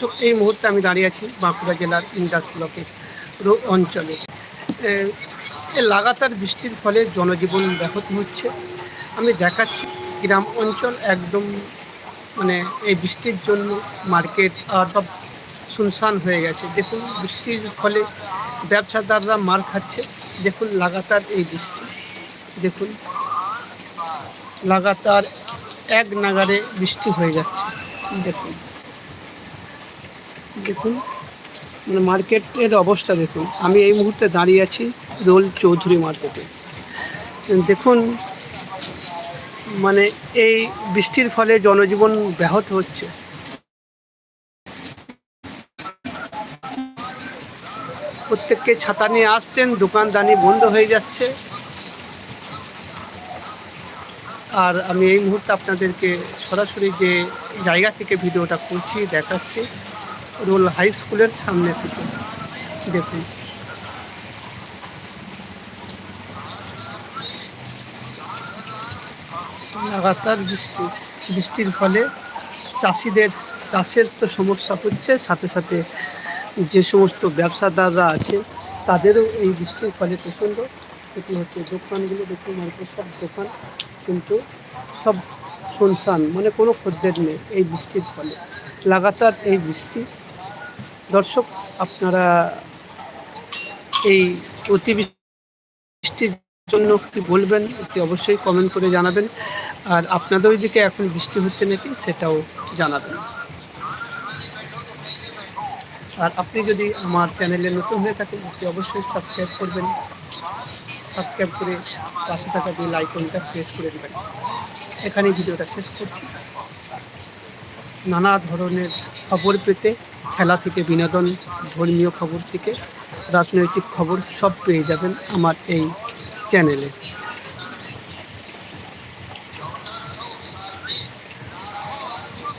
দর্শক এই মুহূর্তে আমি দাঁড়িয়ে আছি বাঁকুড়া জেলার ইন্দাস ব্লকের অঞ্চলে। লাগাতার বৃষ্টির ফলে জনজীবন ব্যাহত হচ্ছে। আমি দেখাচ্ছি গ্রাম অঞ্চল একদম মানে এই বৃষ্টির জন্য মার্কেট সব শুনশান হয়ে গেছে। দেখুন বৃষ্টির ফলে ব্যবসাদাররা মার খাচ্ছে। দেখুন লাগাতার এই বৃষ্টি। দেখুন লাগাতার এক নাগারে বৃষ্টি হয়ে যাচ্ছে। দেখুন। দেখুন। মানে মার্কেটের অবস্থা দেখুন। আমি এই মুহূর্তে দাঁড়িয়ে আছি রোল চৌধুরী মার্কেটে। দেখুন মানে এই বৃষ্টির ফলে জনজীবন ব্যাহত হচ্ছে। প্রত্যেককে ছাতা নিয়ে আসছেন, দোকানদানি বন্ধ হয়ে যাচ্ছে। আর আমি এই মুহূর্তে আপনাদেরকে সরাসরি যে জায়গা থেকে ভিডিওটা করছি, দেখাচ্ছি রোল হাই স্কুলের সামনে থেকে। দেখুন। লাগাতার বৃষ্টি। বৃষ্টির ফলে চাষিদের, চাষের তো সমস্যা হচ্ছে, সাথে সাথে যে সমস্ত ব্যবসাদাররা আছে, তাদেরও এই বৃষ্টির ফলে প্রচণ্ড ক্ষতি হচ্ছে। দোকানগুলো দেখুন মার্কেট সব দোকান, কিন্তু সব শুনশান মানে কোনো খদ্দের নেই এই বৃষ্টির ফলে। লাগাতার এই বৃষ্টি দর্শক, আপনারা এই অতিবৃষ্টির জন্য কি বলবেন এটি অবশ্যই কমেন্ট করে জানাবেন। আর আপনাদের ওইদিকে এখন বৃষ্টি হচ্ছে নাকি, সেটাও জানাবেন। আর আপনি যদি আমার চ্যানেলে নতুন হয়ে থাকেন আপনি অবশ্যই সাবস্ক্রাইব করবেন। সাবস্ক্রাইব করে পাশে থাকা বেল আইকনটা প্রেস করে দেবেন। এখানে ভিডিওটা শেষ করছি। নানা ধরনের খবর পেতে খেলা থেকে বিনোদন ধর্মীয় খবর থেকে রাজনৈতিক খবর সব পেয়ে যাবেন আমার এই চ্যানেলে।